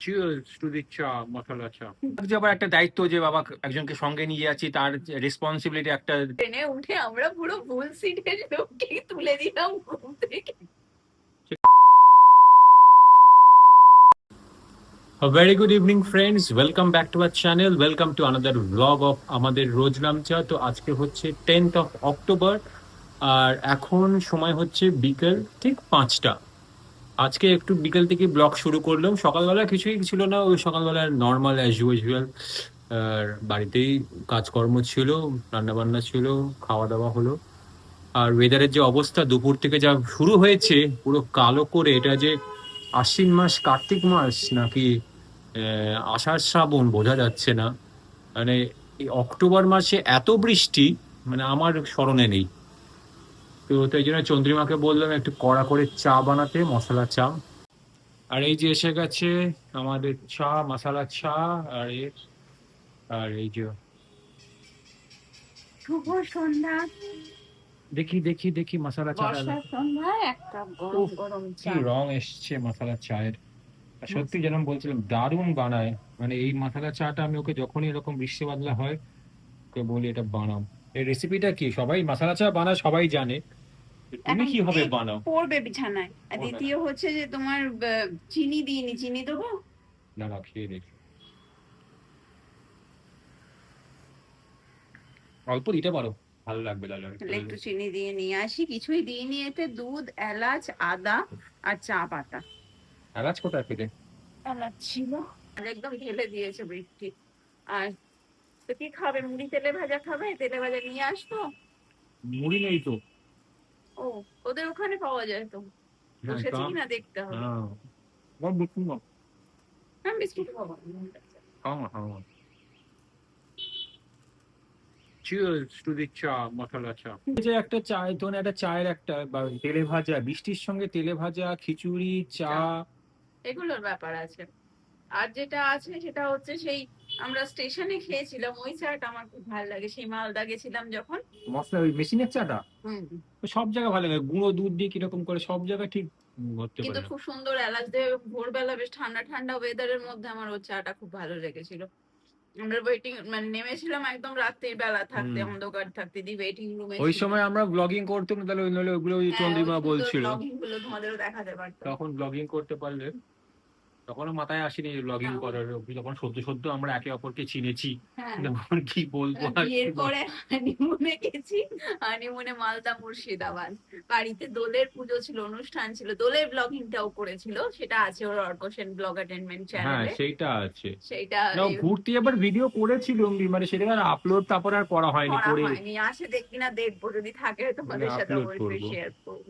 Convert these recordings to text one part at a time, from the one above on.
Cheers to the cha, masala cha. যে আবার একটা দায়িত্ব যে বাবা একজনকে সঙ্গে নিয়ে যাচ্ছি তার রেসপন্সিবিলিটি একটা ট্রেনে উঠে আমরা পুরো ভুল সিটের লোককে তুলে দিলাম ঘুম থেকে। A very good evening friends, welcome back to our channel, welcome to another vlog of আমাদের রোজ লামচা তো আজকে হচ্ছে টেন্থ অফ অক্টোবর আর এখন সময় হচ্ছে বিকেল ঠিক পাঁচটা। আজকে একটু বিকেল থেকে ব্লগ শুরু করলাম। সকালবেলা কিছুই ছিল না, ওই সকালবেলা নর্মাল অ্যাজ ইউজুয়াল আর বাড়িতেই কাজকর্ম ছিল, রান্নাবান্না ছিল খাওয়া দাওয়া হলো। আর ওয়েদারের যে অবস্থা, দুপুর থেকে যা শুরু হয়েছে, পুরো কালো করে, এটা যে আশ্বিন মাস, কার্তিক মাস নাকি আষাঢ় শ্রাবণ বোঝা যাচ্ছে না। মানে অক্টোবর মাসে এত বৃষ্টি মানে আমার স্মরণে নেই। তো তাই জন্য চন্দ্রিমাকে বললাম একটু কড়া করে চা বানাতে মশলা চা। আর এই যে এসে গেছে আমাদের চা মশলা চা আর আর এই যে শুভ সন্ধ্যা। দেখি দেখি দেখি মশলা চা কি রং এসছে মশলা চায়ের। সত্যি যেরকম বলছিলাম দারুণ বানায়। মানে এই মশলা চাটা আমি ওকে যখনই এরকম বৃষ্টি বাদলা হয় ওকে বলি এটা বানাম এই রেসিপিটা কি? সবাই মশলা চা বানায় সবাই জানে। তুমি কীভাবে বানাও? পড়বে বিছানায়। আর দ্বিতীয় হচ্ছে যে তোমার চিনি দিইনি চিনি দেবো? দাঁড়া খেয়ে দেখি অল্প দিতে পারো। ভালো লাগবে একটু চিনি দিয়ে নিয়ে আসি। কিছুই দিইনি এতে দুধ এলাচ আদা আর চা পাতা। এলাচ কোথায় পেলে? এলাচ ছিল। একদম ঢেলে দিয়েছে বৃষ্টি। আর তো কি খাবে? মুড়ি তেলে ভাজা খাবে? তেলে ভাজা নিয়ে আসব? মুড়ি নেই তো। ও ওদের ওখানে পাওয়া যায় তো। হ্যাঁ, বসেছে কিনা দেখতে হবে। হ্যাঁ। আমার হ্যাঁ বিস্কুট খাব। খাও না না। Masala cha. যে একটা চায় একটা চায়ের একটা বা তেলে ভাজা বৃষ্টির সঙ্গে তেলে ভাজা খিচুড়ি চা। এগুলোর ব্যাপার আছে। আর যেটা আছে সেটা হচ্ছে সেই আমরা স্টেশনে খেয়েছিলাম ওই চাটা আমার খুব ভালো লাগে সেই মালদা গেছিলাম যখন। মশলা ওই মেশিনের চাটা? সব জায়গায় ভালো লাগে গুঁড়ো দুধ দিয়ে কীরকম করে সব জায়গায় ঠিক করতে কিন্তু খুব সুন্দর এলাচ দিয়ে ভোরবেলা বেশ ঠান্ডা ঠান্ডা ওয়েদারের মধ্যে আমার ওই চাটা খুব ভালো লেগেছিল। আমরা ওয়েটিং মানে নেমেছিলাম একদম রাত্রির বেলা থাকতে অন্ধকার থাকতে দি ওয়েটিং রুমে ওই সময় আমরা ব্লগিং করতাম তাহলে ওই নলে ওগুলো ওই হ্যাঁ, চন্দ্রিমা বলছিল। গুলো তোমাদেরও দেখাতে পারতাম তখন ব্লগিং করতে পারলে তখনও মাথায় আসেনি ব্লগিং না। করার যখন সদ্য সদ্য আমরা একে অপরকে চিনেছি। হ্যাঁ। তখন কি বলব হানিমুনে গেছি। হানিমুনে মালদা মুর্শিদাবাদ। বাড়িতে দোলের পুজো ছিল অনুষ্ঠান ছিল। দোলের ব্লগিংটাও করেছিল। সেটা আছে ওর ব্লগ অ্যাটেনমেন্ট হ্যাঁ চ্যানেলে সেইটা আছে। সেইটা ঘুরতে এবার ভিডিও করেছিল মানে সেটা আর আপলোড তারপর আর করা হয়নি করে আসে দেখি না দেখব। যদি থাকে তোমাদের মানে সাথে অবশ্যই শেয়ার করব।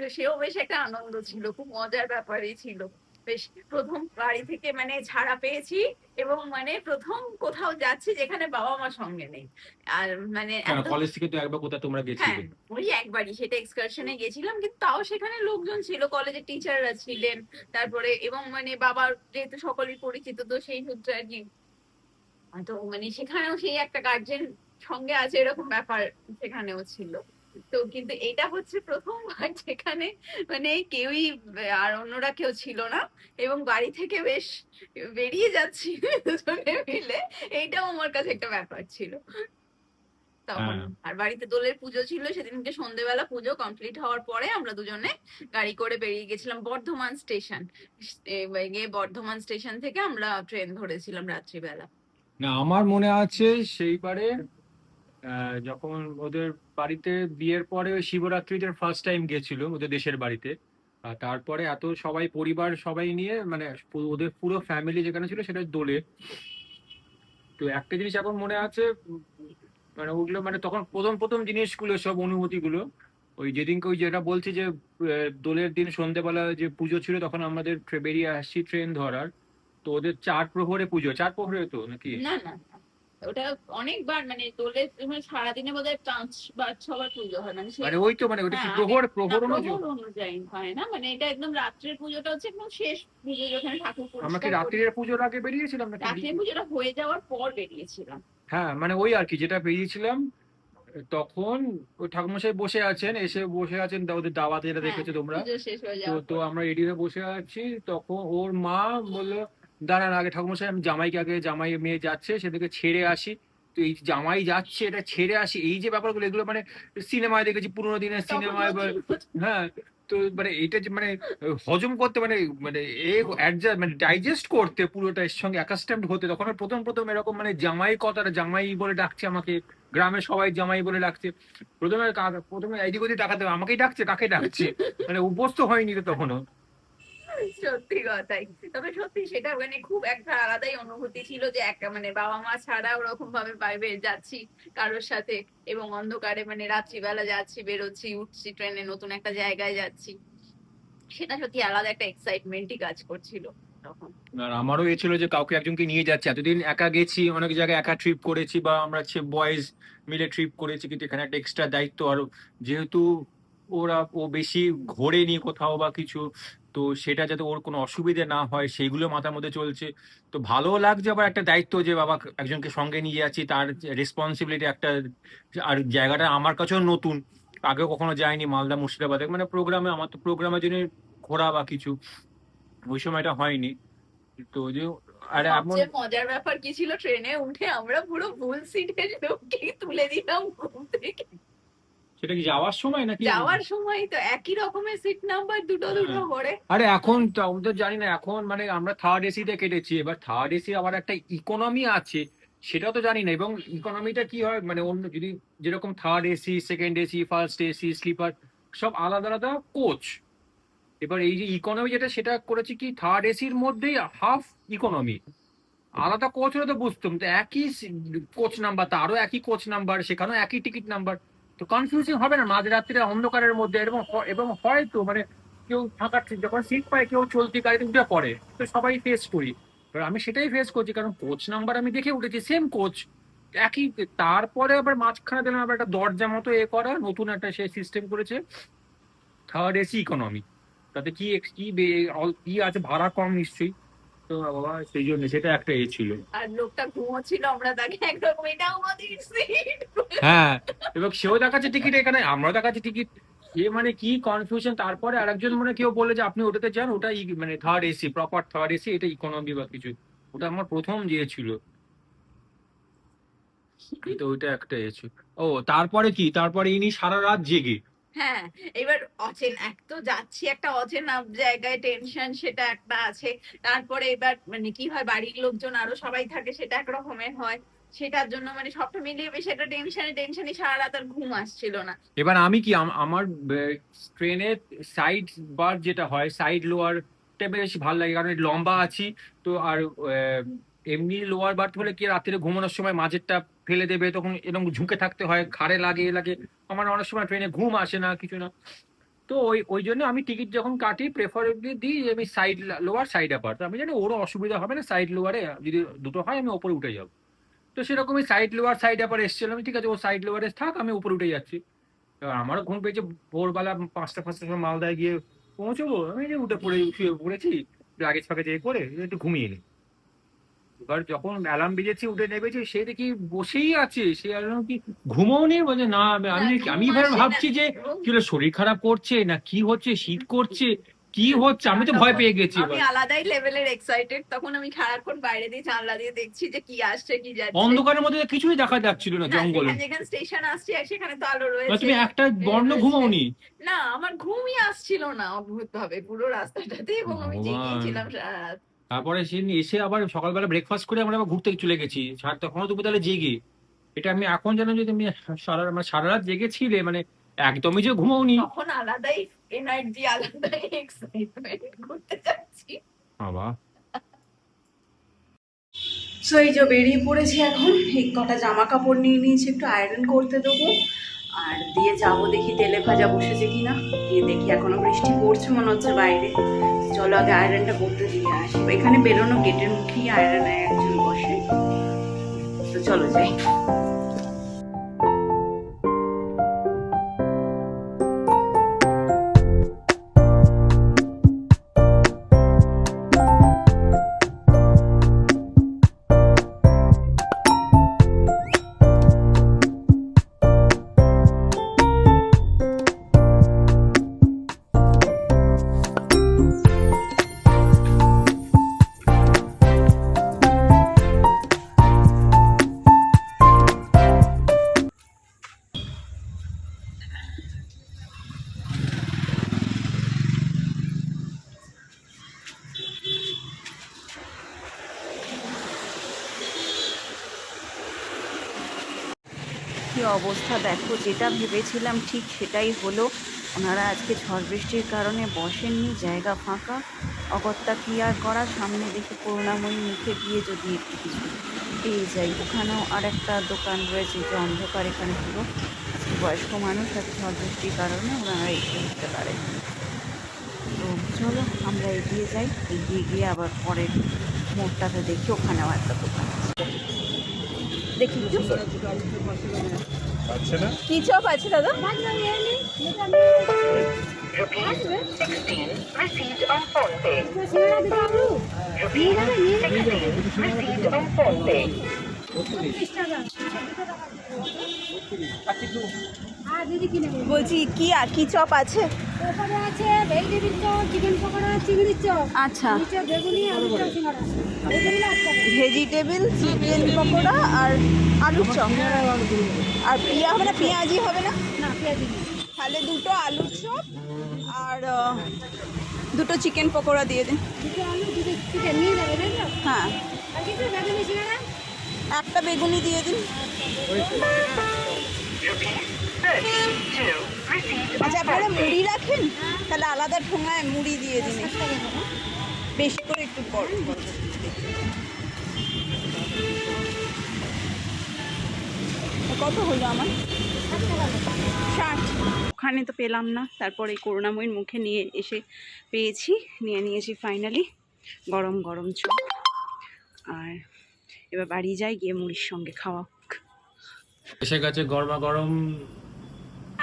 তো সেও বেশ একটা আনন্দ ছিল খুব মজার ব্যাপারই ছিল। বেশ প্রথম বাড়ি থেকে মানে ছাড়া পেয়েছি এবং মানে প্রথম কোথাও যাচ্ছি যেখানে বাবা মা সঙ্গে নেই। আর মানে কলেজ থেকে তো একবার কোথায় তোমরা হ্যাঁ গেছিলে ওই একবারই সেটা এক্সকারশনে গেছিলাম কিন্তু তাও সেখানে লোকজন ছিল কলেজের টিচাররা ছিলেন তারপরে এবং মানে বাবার যেহেতু সকলেই পরিচিত তো সেই সূত্রে আর কি। তো মানে সেখানেও সেই একটা গার্জেন সঙ্গে আছে এরকম ব্যাপার সেখানেও ছিল। তো কিন্তু এটা হচ্ছে প্রথমবার যেখানে মানে কেউই আর অন্যরা কেউ ছিল না এবং বাড়ি থেকে বেশ বেরিয়ে যাচ্ছি দুজনে মিলে। এইটাও আমার কাছে একটা ব্যাপার ছিল। তখন হ্যাঁ। আর বাড়িতে দোলের পুজো ছিল সেদিনকে সন্ধেবেলা পুজো কমপ্লিট হওয়ার পরে আমরা দুজনে গাড়ি করে বেরিয়ে গেছিলাম বর্ধমান স্টেশন। গিয়ে বর্ধমান স্টেশন থেকে আমরা ট্রেন ধরেছিলাম রাত্রিবেলা। না আমার মনে আছে সেইবারে যখন ওদের বাড়িতে বিয়ের পরে ওই শিবরাত্রিতে ফার্স্ট টাইম গেছিল ওদের দেশের বাড়িতে। আর তারপরে এত সবাই, পরিবার সবাই নিয়ে মানে ওদের পুরো ফ্যামিলি যেখানে ছিল সেটা দোলে। তো একটা জিনিস এখন মনে আছে মানে ওগুলো মানে তখন প্রথম প্রথম জিনিসগুলো সব অনুভূতিগুলো। ওই যেদিনকে ওই যেটা বলছি যে দোলের দিন সন্ধেবেলা যে পুজো ছিল তখন আমাদের বেরিয়ে আসছি ট্রেন ধরার। তো ওদের চার প্রহরে পুজো, চার প্রহরে তো নাকি? না না। ওটা অনেকবার মানে দোলের মানে সারাদিনে বোধ হয় পাঁচ বা ছবার পুজো হয় মানে মানে ওই তো মানে ওটা কি হ্যাঁ, প্রহর প্রহর অনুযায়ী হয় না মানে এটা একদম রাত্রের পুজোটা হচ্ছে একদম শেষ পুজো যেখানে ঠাকুর আমরা কি। রাত্রির পুজোর আগে বেরিয়েছিলাম নাকি রাত্রের পুজোটা হয়ে যাওয়ার পর বেরিয়েছিলাম হ্যাঁ মানে ওই আর কি যেটা বেরিয়েছিলাম তখন ওই ঠাকুমশাই বসে আছেন এসে বসে আছেন ওদের দাওয়াতে যেটা হ্যাঁ, দেখেছ তোমরা শেষ হয়ে তো। আমরা এডিতে বসে আছি তখন ওর মা বলল দাঁড়ান আগে ঠাকুমশাই আমি জামাইকে আগে জামাই মেয়ে যাচ্ছে সেদিকে ছেড়ে আসি। তো এই জামাই যাচ্ছে এটা ছেড়ে আসি এই যে ব্যাপারগুলো এগুলো মানে সিনেমায় দেখেছি পুরোনো দিনের সিনেমায় বা হ্যাঁ তো মানে এটা যে মানে হজম করতে মানে মানে এ অ্যাডজাস্ট মানে ডাইজেস্ট করতে পুরোটা এর সঙ্গে অ্যাকাস্টেমড হতে তখন প্রথম প্রথম এরকম মানে জামাই কথাটা জামাই বলে ডাকছে আমাকে গ্রামের সবাই জামাই বলে ডাকছে। প্রথমে প্রথমে এইদিক ওদিক ডাকাতে আমাকেই ডাকছে কাকে ডাকছে? মানে অভ্যস্ত হয়নি তো তখনও। সত্যি কথাই। তবে সত্যি সেটা মানে খুব একটা আলাদাই অনুভূতি ছিল যে একটা মানে বাবা মা ছাড়া ওরকম ভাবে বাইরে যাচ্ছি কারোর সাথে এবং অন্ধকারে মানে রাত্রিবেলা যাচ্ছি, বেরোচ্ছি, উঠছি ট্রেনে নতুন একটা জায়গায় যাচ্ছি। সেটা সত্যি আলাদা একটা এক্সাইটমেন্টই কাজ করছিল আর আমারও এ ছিল যে কাউকে একজনকে নিয়ে যাচ্ছে। এতদিন একা গেছি, অনেক জায়গায় একা ট্রিপ করেছি বা আমরা হচ্ছে বয়েজ মিলে ট্রিপ করেছি কিন্তু এখানে একটা এক্সট্রা দায়িত্ব। আর যেহেতু ওরা ও বেশি ঘোরেনি কোথাও বা কিছু তো সেটা যাতে ওর কোনো অসুবিধে না হয় সেইগুলো মাথার মধ্যে চলছে। তো ভালো লাগছে আবার একটা দায়িত্ব যে বাবা একজনকে সঙ্গে নিয়ে যাচ্ছি তার রেসপন্সিবিলিটি একটা আর জায়গাটা আমার কাছেও নতুন। আগেও কখনো যায়নি মালদা মুর্শিদাবাদে। মানে প্রোগ্রামে আমার তো প্রোগ্রামের জন্য ঘোরা বা কিছু। ওই সময়টা হয়নি। তো যে আরে এমন মজার ব্যাপার কি ছিল ট্রেনে উঠে আমরা পুরো ভুল সিটে লোককে তুলে দিলাম ঘুম থেকে। সেটা কি যাওয়ার সময় নাকি? যাওয়ার সময় তো একই রকমের সিট নাম্বার দুটো দুটো করে। আরে এখন তো আমি তো জানি না এখন মানে আমরা থার্ড এসিতে কেটেছি এবার থার্ড এসি আবার একটা ইকোনমি আছে সেটাও তো জানি না এবং ইকোনমিটা কি হয় মানে অন্য যদি যেরকম third AC second AC first AC sleeper সব আলাদা আলাদা কোচ এবার এই যে ইকোনমি যেটা সেটা করেছে কি থার্ড এসির মধ্যেই হাফ ইকোনমি আলাদা কোচ হলে তো বুঝতাম তো একই কোচ নাম্বার তারও একই কোচ নাম্বার সেখানেও একই টিকিট নাম্বার তো কনফিউজিং হবে না, মাঝরাত্রিরে অন্ধকারের মধ্যে, এবং এবং হয়তো মানে কেউ ঠিক, যখন সিট পায়, কেউ চলতি গাড়িতে উঠে পড়ে, তো সবাই ফেস করি। আমি সেটাই ফেস করছি, কারণ কোচ নাম্বার আমি দেখে উঠেছি সেম কোচ একই, তারপরে আবার মাঝখানে দিলাম আবার একটা দরজা মতো এ করা, নতুন একটা সে সিস্টেম করেছে থার্ড এসি ইকোনমি তাতে কি কি আছে, ভাড়া কম নিশ্চয়ই। তো বাবা সেই জন্য সেটা একটা এ ছিল। আর লোকটা ঘুমোচ্ছিল আমরা তাকে একরকম এটা আমাদের সিট হ্যাঁ এবং সেও দেখাচ্ছে টিকিট এখানে আমরাও দেখাচ্ছি টিকিট এ মানে কি কনফিউশন তারপরে আরেকজন মানে কেউ বলে যে আপনি ওটাতে যান ওটা মানে third AC proper third AC এটা ইকোনমি বা কিছু। ওটা আমার প্রথম যে ছিল। তো ওইটা একটা ও তারপরে কি? তারপরে ইনি সারা রাত জেগে। হ্যাঁ এবার অচেন, এক তো যাচ্ছি একটা অচেনা জায়গায় টেনশন সেটা একটা আছে। তারপরে এবার মানে কি হয়, বাড়ির লোকজন আরও সবাই থাকে, সেটা এক রকমের হয়। সেটার জন্য মানে সবটা মিলিয়ে বেশ একটা টেনশনে টেনশনে সারা রাত আর ঘুম আসছিল না। এবার আমি কি, আম- আমার ট্রেনের সাইড বার যেটা হয় সাইড লোয়ারটা বেশি ভালো লাগে, কারণ লম্বা আছি। তো আর এমনি লোয়ার বার্থ হলে কি রাত্রে ঘুমানোর সময় মাঝেরটা ফেলে দেবে, তখন এরকম ঝুঁকে থাকতে হয়, ঘাড়ে লাগে লাগে। আমার অনেক সময় ট্রেনে ঘুম আসে না, কিছু না। তো ওই ওই জন্য আমি টিকিট যখন কাটি প্রেফারেবলি দিই আমি সাইড লোয়ার সাইড আপার তো আমি জানি ওরও অসুবিধা হবে না সাইড লোয়ারে যদি দুটো হয়, আমি ওপরে উঠে যাব। তো সেরকমই সাইড লোয়ার সাইড আপার এসেছিলাম, ঠিক আছে, ও সাইড লোয়ারে থাক, আমি উপরে উঠে যাচ্ছি। আমারও ঘুম পেয়েছে, ভোরবেলা পাঁচটা, পাঁচটার সময় মালদায় গিয়ে পৌঁছবো, আমি যে উঠে পড়ে, শুয়ে পড়েছি লাগেজ ফাগেজ এ করে একটু ঘুমিয়ে নি এবার যখন অ্যালার্ম বেজেছি উঠে নেমেছি সে দেখি বসেই আছে। সে আর কি ঘুমোও নেই? বলে না আমি আমি এবার ভাবছি যে কি শরীর খারাপ করছে? না কি হচ্ছে? শীত করছে? কি হচ্ছে? আমি তো ভয় পেয়ে গেছি আমি আলাদাই লেভেলের এক্সাইটেড তখন আমি সারাক্ষণ বাইরে দিয়ে জানলা দিয়ে দেখছি যে কি আসছে কি যাচ্ছে। অন্ধকারের মধ্যে কিছুই দেখা যাচ্ছিল না জঙ্গলে। যেখানে স্টেশন আসছে সেখানে তো আলো মানে রয়েছে তুমি একটা বর্ণ ঘুমাওনি? না আমার ঘুমই আসছিল না অদ্ভুত ভাবে পুরো রাস্তাটাতে এবং আমি জেগেছিলাম সারা রাত। তারপরে সে এসে আবার সকালবেলা ব্রেকফাস্ট করে আমরা আবার ঘুরতে চলে গেছি। সার তখনও তুমি তাহলে জেগে। এটা আমি এখন জানো যে তুমি সারা মানে সারা রাত জেগেছিলে মানে একদমই যে ঘুমাওনি। তখন আলাদাই এনার্জি আলাদাই এক্সাইটমেন্ট ঘুরতে যাচ্ছি। বাবা। সো এই যে বেরিয়ে পড়েছি এখন এই কটা জামা কাপড় নিয়ে নিয়েছি একটু আয়রন করতে দেবো। আর দিয়ে যাব দেখি তেলে ভাজা বসেছে কিনা। গিয়ে দেখি এখনও বৃষ্টি পড়ছে মনে হচ্ছে বাইরে। চলো আগে আয়রনটা করতে দিয়ে আসি। এখানে বেরোনো গেটের মুখেই আয়রন একজন বসে। তো চলো যাই। অবস্থা দেখো, যেটা ভেবেছিলাম ঠিক সেটাই হলো। ওনারা আজকে ঝড় বৃষ্টির কারণে বসেননি, জায়গা ফাঁকা। অগত্যা কি আর করা? সামনে দেখে করুণাময়ী মুখে গিয়ে যদি একটু কিছু। পেয়ে যাই, ওখানেও আর একটা দোকান রয়েছে, যে অন্ধকার এখানে পুরো। আজকে বয়স্ক মানুষ আছে ঝড় বৃষ্টির কারণে ওনারা এগিয়ে উঠতে পারে। তো চলো, আমরা এগিয়ে যাই। এগিয়ে গিয়ে আবার পরের মোড়টাতে দেখি, ওখানেও একটা দোকান দেখি একটু। আচ্ছা না কি চপ আছে দাদা received on phone pay. received on phone pay. বলছি কি আর কি চপ আছে? ভেজিটেবিল চপ চিকেন পকোড়া চিংড়ি চপ। আচ্ছা। নিচে বেগুনি আলু চপ সিঙ্গাড়া ওইগুলো ভেজিটেবল চিকেন পকোড়া আর আলুর চপ। আর পিয়া হবে না পেঁয়াজি হবে না? না পেঁয়াজি তাহলে দুটো আলুর চপ আর দুটো চিকেন পকোড়া দিয়ে দিন। দুটো আলু দুটো চিকেন নিয়ে যাবে হ্যাঁ। আর কিছু? বেগুনি সিঙ্গাড়া একটা বেগুনি দিয়ে দিন। আচ্ছা আপনারা মুড়ি রাখেন? তাহলে আলাদা ঠোঙায় মুড়ি দিয়ে দিন বেশি করে একটু বড়। কত হলো আমার? ষাট। ওখানে তো পেলাম না। তারপরে এই করুণাময়ীর মুখে নিয়ে এসে পেয়েছি। নিয়ে নিয়েছি ফাইনালি গরম গরম চপ আর এবার বাড়ি যাই গিয়ে মুড়ির সঙ্গে খাওয়া হোক। এসে গেছে গরমা গরম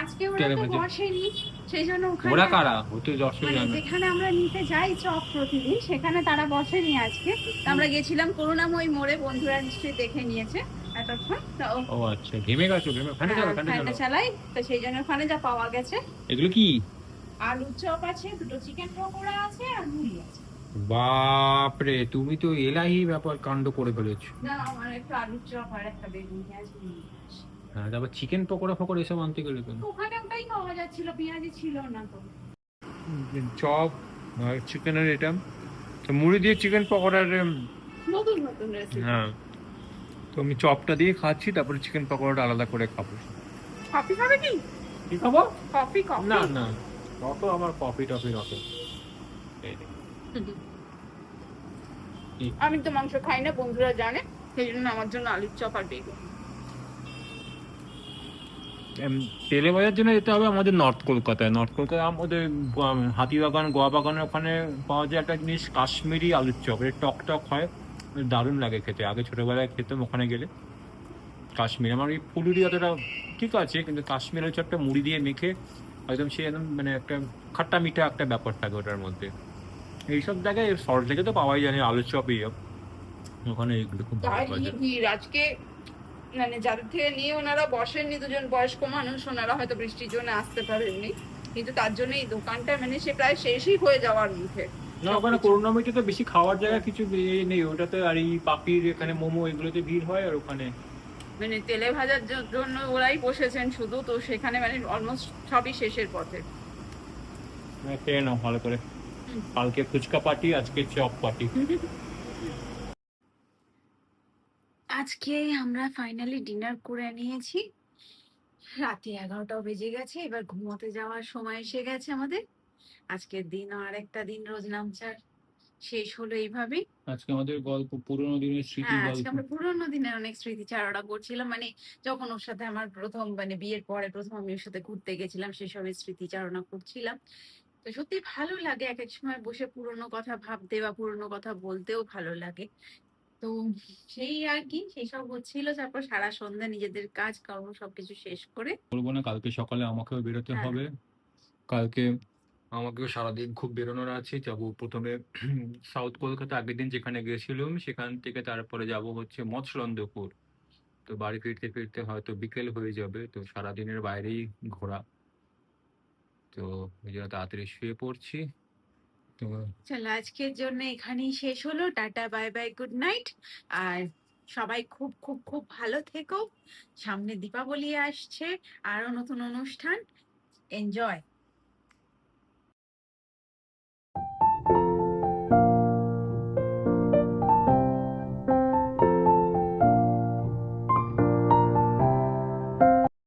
আজকে ওরা তো বসেনি সেই জন্য ওখানে ওরা কারা? হতে মানে যেখানে আমরা নিতে যাই চপ প্রতিদিন সেখানে তারা বসেনি আজকে। আমরা গেছিলাম করুণাময়ী মোড়ে বন্ধুরা নিশ্চয়ই দেখে নিয়েছে এতক্ষণ। ও আচ্ছা ঘেমে গেছো ঘেমে ফ্যানে চালো ফ্যানে চালাই। তো সেই জন্য ওখানে যা পাওয়া গেছে। এগুলো কি? আলুর চপ আছে দুটো চিকেন পকোড়া আছে আর মুড়ি আছে। বাপরে তুমি তো এলাহি ব্যাপার কাণ্ড করে ফেলেছো। আর হ্যাঁ তারপর চিকেন পকোড়া ফকোড়া এসব আনতে গেলে কেন? ওখানে ওটাই পাওয়া যাচ্ছিল পেঁয়াজি ছিল না তো। চপ চিকেনের এটা তো মুড়ি দিয়ে চিকেন পকোড়ার নতুন নতুন রেসিপি হ্যাঁ। তো আমি চপটা দিয়ে খাচ্ছি তারপরে চিকেন পকোড়াটা আলাদা করে খাব। কফি খাবে কি? কি খাব? কফি কফি না না। অত আমার কফি টফি অত এই। আমি তো মাংস খাই না বন্ধুরা জানে সেই জন্য আমার জন্য আলুর চপ আর বেগুন। তেলে ভাজার জন্য যেতে হবে আমাদের নর্থ কলকাতায়। নর্থ কলকাতায় আমাদের হাতিবাগান গোয়া বাগানের ওখানে পাওয়া যায় একটা জিনিস কাশ্মীরি আলুর চপ। এটা টক টক হয় দারুণ লাগে খেতে। আগে ছোটবেলায় খেতাম ওখানে গেলে। কাশ্মীর আমার এই ফুলুরি অতটা ঠিক আছে কিন্তু কাশ্মীর আলুর চপটা মুড়ি দিয়ে মেখে একদম সে একদম মানে একটা খাট্টা মিঠা একটা ব্যাপার থাকে ওটার মধ্যে। এইসব জায়গায় সল্ট লেগে তো পাওয়াই জানি আলুর চপ সব। ওখানে এগুলো খুব ভালো পাওয়া ভিড় আজকে মানে যাদের থেকে নিয়ে ওনারা বসেননি দুজন বয়স্ক মানুষ ওনারা হয়তো বৃষ্টির জন্য আসতে পারেননি। কিন্তু তার জন্য এই দোকানটা মানে সে প্রায় শেষই হয়ে যাওয়ার মুখে। না ওখানে করুণাময়ীতে তো বেশি খাওয়ার জায়গা কিছু নেই ওটাতে আর এই পাখির এখানে মোমো এগুলোতে ভিড় হয় আর ওখানে। মানে তেলে ভাজার জন্য ওরাই বসেছেন শুধু তো সেখানে মানে অলমোস্ট সবই শেষের পথে। হ্যাঁ, খেয়ে নাও ভালো করে। কালকে ফুচকা পার্টি আজকে চপ পার্টি। আজকে আমরা ফাইনালি ডিনার করে নিয়েছি। রাতে এগারোটাও বেজে গেছে এবার ঘুমোতে যাওয়ার সময় এসে গেছে আমাদের। আজকের দিন আর একটা দিন রোজ নামচার। শেষ হলো এইভাবেই। আজকে আমাদের গল্প পুরোনো দিনের স্মৃতি হ্যাঁ গল্প। আজকে আমরা পুরোনো দিনের অনেক স্মৃতি চারণা করছিলাম মানে যখন ওর সাথে আমার প্রথম মানে বিয়ের পরে প্রথম আমি ওর সাথে ঘুরতে গেছিলাম সেসবের স্মৃতি চারণা করছিলাম তো সত্যি ভালো লাগে এক এক সময় বসে পুরোনো কথা ভাবতে বা পুরোনো কথা বলতেও ভালো লাগে। তো সেই আর কি সেই সব হচ্ছিল। তারপর সারা সন্ধ্যা নিজেদের কাজ কর্ম সবকিছু শেষ করে বলব না কালকে সকালে আমাকেও বেরোতে হ্যাঁ। হবে। কালকে আমাকেও সারাদিন খুব বেরোনোর আছে। যাব প্রথমে সাউথ কলকাতা আগের দিন যেখানে গেছিলাম সেখান থেকে তারপরে যাব হচ্ছে মৎস্যরন্দ্রপুর তো বাড়ি ফিরতে ফিরতে হয়তো বিকেল হয়ে যাবে। তো সারাদিনের বাইরেই ঘোরা। তো ওই জন্য তাড়াতাড়ি শুয়ে পড়ছি। তো চলো, আজকের জন্য এখানেই শেষ হলো। Tata, bye bye, good night. আর সবাই খুব খুব খুব ভালো থেকো। সামনে দীপাবলি আসছে। আরও নতুন অনুষ্ঠান। এনজয়।